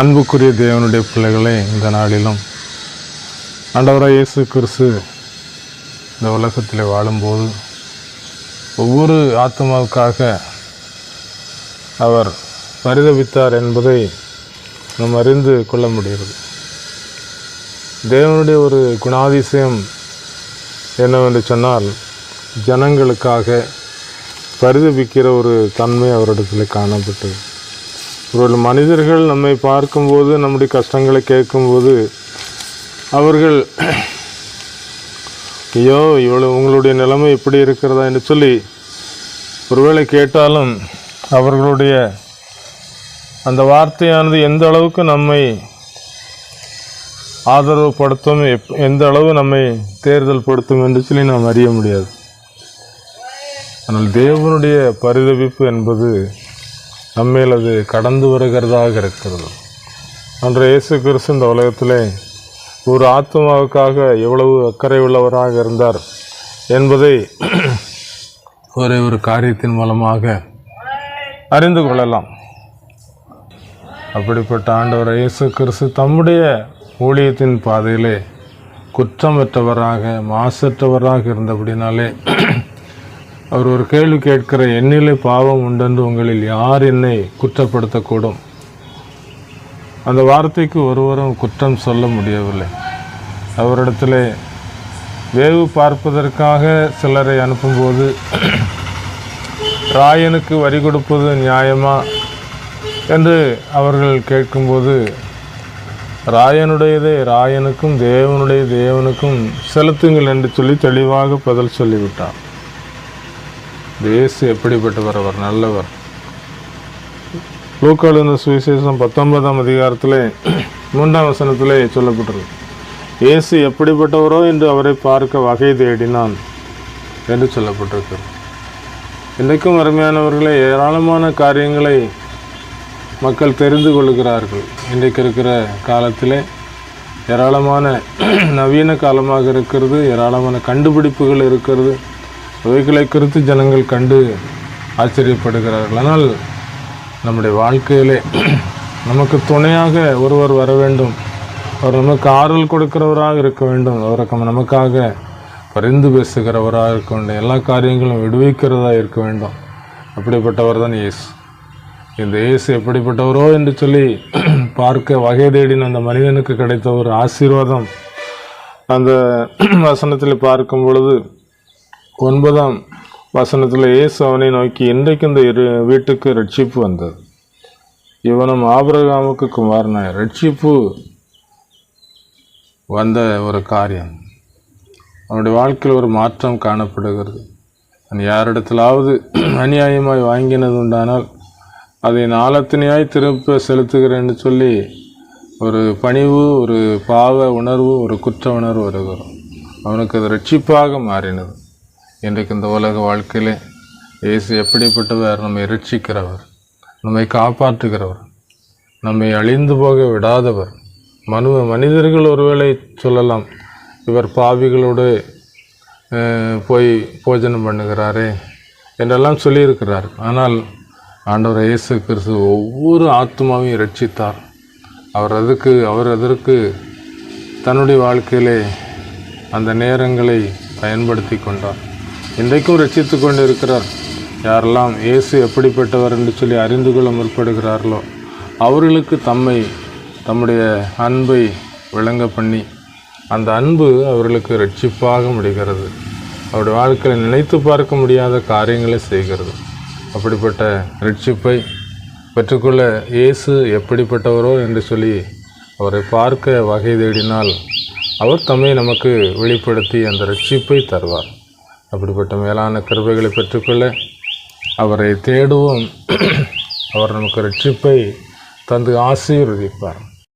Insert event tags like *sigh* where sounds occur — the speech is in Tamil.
அன்புக்குரிய தேவனுடைய பிள்ளைகளே இந்த நாளிலும் ஆண்டவராக இயேசு கிறிஸ்து இந்த உலகத்தில் வாழும்போது ஒவ்வொரு ஆத்மாவுக்காக அவர் பரிதவித்தார் என்பதை நாம் அறிந்து கொள்ள முடிகிறது. தேவனுடைய ஒரு குணாதிசயம் என்னவென்று சொன்னால் ஜனங்களுக்காக பரிதபிக்கிற ஒரு தன்மை அவரிடத்தில் காணப்பட்டது. ஒரு மனிதர்கள் நம்மை பார்க்கும்போது நம்முடைய கஷ்டங்களை கேட்கும்போது அவர்கள் ஐயோ இவ்வளோ உங்களுடைய நிலைமை இப்படி இருக்கிறதா என்று சொல்லி ஒருவேளை கேட்டாலும் அவர்களுடைய அந்த வார்த்தையானது எந்த அளவுக்கு நம்மை ஆதரவு படுத்தும் எப்- எந்த அளவு நம்மை தேர்தல் படுத்தும் என்று சொல்லி நாம் அறிய முடியாது. ஆனால் தேவனுடைய பரிதவிப்பு என்பது நம்மேல் அது கடந்து வருகிறதாக இருக்கிறது. அன்று இயேசு கிறிஸ்து இந்த உலகத்திலே ஒரு ஆத்மாவுக்காக எவ்வளவு அக்கறை உள்ளவராக இருந்தார் என்பதை ஒரே ஒரு காரியத்தின் மூலமாக அறிந்து கொள்ளலாம். அப்படிப்பட்ட ஆண்டவர் இயேசு கிறிஸ்து தம்முடைய ஊழியத்தின் பாதையிலே குற்றமற்றவராக மாசற்றவராக இருந்தபடினாலே அவர் ஒரு கேள்வி கேட்கிற என்னிலே பாவம் உண்டென்று உங்களில் யார் என்னை குற்றப்படுத்தக்கூடும்? அந்த வார்த்தைக்கு ஒருவரும் குற்றம் சொல்ல முடியவில்லை. அவரிடத்தில் வேவு பார்ப்பதற்காக சிலரை அனுப்பும்போது ராயனுக்கு வரி கொடுப்பது நியாயமா? என்று அவர்கள் கேட்கும்போது ராயனுடையதே ராயனுக்கும் தேவனுடைய தேவனுக்கும் செலுத்துங்கள் என்று சொல்லி தெளிவாக பதில் சொல்லிவிட்டார் இயேசு எப்படிப்பட்டவர்? அவர் நல்லவர். இந்த சுவிசேஷம் பத்தொன்பதாம் அதிகாரத்திலே மூன்றாம் வசனத்திலே சொல்லப்பட்டிருக்கு இயேசு எப்படிப்பட்டவரோ என்று அவரை பார்க்க வகை தேடினான் என்று சொல்லப்பட்டிருக்கிறது. இன்றைக்கும் அருமையானவர்களே ஏராளமான காரியங்களை மக்கள் தெரிந்து கொள்கிறார்கள். இன்றைக்கு இருக்கிற காலத்திலே ஏராளமான நவீன காலமாக இருக்கிறது ஏராளமான கண்டுபிடிப்புகள் இருக்கிறது. அவைகளை குறித்து ஜனங்கள் கண்டு ஆச்சரியப்படுகிறார்கள். ஆனால் நம்முடைய வாழ்க்கையிலே நமக்கு துணையாக ஒருவர் வர வேண்டும். அவர் நமக்கு ஆறுதல் கொடுக்கிறவராக இருக்க வேண்டும். அவர் நமக்காக பரிந்து பேசுகிறவராக இருக்க வேண்டும். எல்லா காரியங்களும் விடுவிக்கிறதா இருக்க வேண்டும். அப்படிப்பட்டவர் தான் இயேசு. இந்த இயேசு எப்படிப்பட்டவரோ என்று சொல்லி பார்க்க வகை தேடின அந்த மனிதனுக்கு கிடைத்த ஒரு ஆசீர்வாதம். அந்த வசனத்தில் பார்க்கும் பொழுது ஒன்பதாம் வசனத்தில் இயேசு அவனை நோக்கி இன்றைக்கு இந்த இரு வீட்டுக்கு ரட்சிப்பு வந்தது. இவனும் ஆபிரகாமுக்கு குமாரனாய். ரட்சிப்பு வந்த ஒரு காரியம். அவனுடைய வாழ்க்கையில் ஒரு மாற்றம் காணப்படுகிறது. அவன் யாரிடத்திலாவது அநியாயமாய் வாங்கினது உண்டானால் அதை நாளத்தினையாய் திருப்ப செலுத்துகிறேன்னு சொல்லி ஒரு பணிவு ஒரு பாவ உணர்வு ஒரு குற்ற உணர்வு வருகிறோம். அவனுக்கு அது ரட்சிப்பாக மாறினது. இன்றைக்கு இந்த உலக வாழ்க்கையிலே இயேசு எப்படிப்பட்டவர்? நம்மை ரட்சிக்கிறவர் நம்மை காப்பாற்றுகிறவர் நம்மை அழிந்து போக விடாதவர். மனு மனிதர்கள் ஒருவேளை சொல்லலாம் இவர் பாவிகளோடு போய் போஜனம் பண்ணுகிறாரே என்றெல்லாம் சொல்லியிருக்கிறார். ஆனால் ஆண்டவர் இயேசு கிறிஸ்து ஒவ்வொரு ஆத்மாவையும் ரட்சித்தார் அவர் அதுக்கு அவர் அதற்கு தன்னுடைய வாழ்க்கையிலே அந்த நேரங்களை பயன்படுத்தி கொண்டார். இன்றைக்கும் ரசித்து கொண்டு இருக்கிறார் யாரெல்லாம் இயேசு எப்படிப்பட்டவர் என்று சொல்லி அறிந்து கொள்ள முற்படுகிறார்களோ அவர்களுக்கு தம்மை தம்முடைய அன்பை விளங்க பண்ணி அந்த அன்பு அவர்களுக்கு ரட்சிப்பாக முடிகிறது. அவருடைய வாழ்க்கையில் நினைத்து பார்க்க முடியாத காரியங்களை செய்கிறது. அப்படிப்பட்ட ரட்சிப்பை பெற்றுக்கொள்ள இயேசு எப்படிப்பட்டவரோ என்று சொல்லி அவரை பார்க்க வகை தேடினால் அவர் தம்மை நமக்கு வெளிப்படுத்தி அந்த ரட்சிப்பை தருவார். அப்படிப்பட்ட மேலான கிருபைகளை பெற்றுக்கொள்ள அவரை தேடுவோம். *clears throat* அவர் நமக்கு ரட்சிப்பை தந்து ஆசீர்வதிப்பார்.